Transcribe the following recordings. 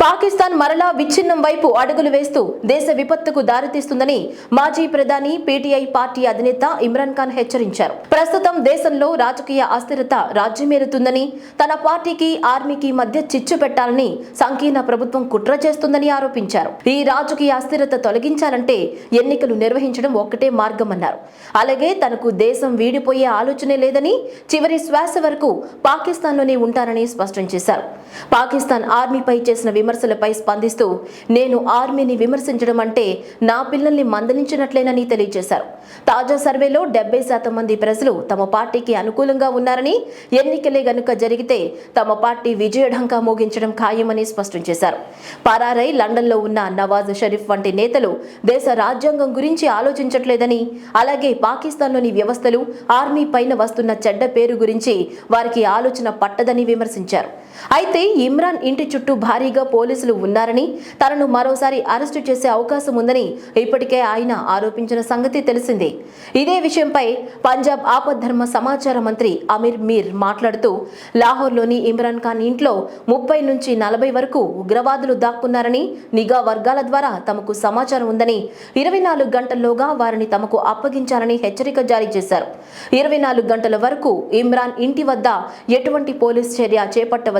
పాకిస్తాన్ మరలా విచ్ఛిన్నం వైపు అడుగులు వేస్తూ దేశ విపత్తుకు దారితీస్తుందని మాజీ ప్రధాని పీటీఐ పార్టీ అధినేత ఇమ్రాన్ ఖాన్ హెచ్చరించారు. ప్రస్తుతం దేశంలో రాజకీయ అస్థిరత రాజ్యమేలుతుందని తన పార్టీకి ఆర్మీకి మధ్య చిచ్చు పెట్టాలని సంకీర్ణ ప్రభుత్వం కుట్ర చేస్తుందని ఆరోపించారు. ఈ రాజకీయ అస్థిరత తొలగించాలంటే ఎన్నికలు నిర్వహించడం ఒక్కటే మార్గమన్నారు. అలాగే తనకు దేశం వీడిపోయే ఆలోచనే లేదని చివరి శ్వాస వరకు పాకిస్తాన్లోనే ఉంటారని స్పష్టం చేశారు. పాకిస్తాన్ ఆర్మీపై చేసిన విమర్శలపై స్పందిస్తూ నేను ఆర్మీని విమర్శించడం అంటే నా పిల్లల్ని మందలించినట్లేనని తెలియజేశారు. తాజా సర్వేలో డెబ్బై శాతం మంది ప్రజలు తమ పార్టీకి అనుకూలంగా ఉన్నారని ఎన్నికలే గనుక జరిగితే తమ పార్టీ విజయఢంకా మోగించడం ఖాయమని స్పష్టం చేశారు. పరారై లండన్లో ఉన్న నవాజ్ షరీఫ్ వంటి నేతలు దేశ రాజ్యాంగం గురించి ఆలోచించట్లేదని అలాగే పాకిస్తాన్లోని వ్యవస్థలు ఆర్మీ పైన వస్తున్న చెడ్డ పేరు గురించి వారికి ఆలోచన పట్టదని విమర్శించారు. అయితే ఇమ్రాన్ ఇంటి చుట్టూ భారీగా పోలీసులు ఉన్నారని తనను మరోసారి అరెస్టు చేసే అవకాశం ఉందని ఇప్పటికే ఆయన ఆరోపించిన సంగతి తెలిసిందే. ఇదే విషయంపై పంజాబ్ ఆపద్ధర్మ సమాచార మంత్రి అమీర్ మీర్ మాట్లాడుతూ లాహోర్లోని ఇమ్రాన్ ఖాన్ ఇంట్లో ముప్పై నుంచి నలభై వరకు ఉగ్రవాదులు దాక్కున్నారని నిఘా వర్గాల ద్వారా తమకు సమాచారం ఉందని ఇరవై నాలుగు గంటల్లోగా వారిని తమకు అప్పగించాలని హెచ్చరిక జారీ చేశారు. ఇరవై నాలుగు గంటల వరకు ఇమ్రాన్ ఇంటి వద్ద ఎటువంటి పోలీస్ చర్య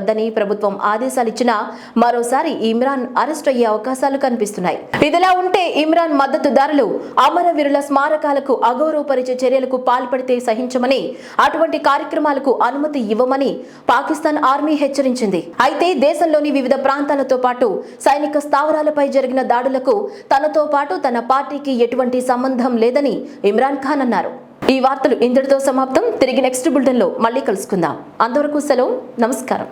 వద్దని ప్రభుత్వం ఆదేశాలిచ్చినా మరోసారి ఇమ్రాన్ అరెస్ట్ అయ్యే అవకాశాలు కనిపిస్తున్నాయి. ఇదిలా ఉంటే ఇమ్రాన్ మద్దతుదారులు అమరవీరుల స్మారకాలకు అగౌరవపరిచే చర్యలకు పాల్పడితే సహించమని అటువంటి కార్యక్రమాలకు అనుమతి ఇవ్వమని పాకిస్తాన్ ఆర్మీ హెచ్చరించింది. అయితే దేశంలోని వివిధ ప్రాంతాలతో పాటు సైనిక స్థావరాలపై జరిగిన దాడులకు తనతో పాటు తన పార్టీకి ఎటువంటి సంబంధం లేదని ఇమ్రాన్ ఖాన్ అన్నారు. ఈ వార్తలు ఇంతటితో సమాప్తం. తిరిగి నెక్స్ట్ బులెటిన్లో మళ్ళీ కలుసుకుందాం. అంతవరకు సెలవు. నమస్కారం.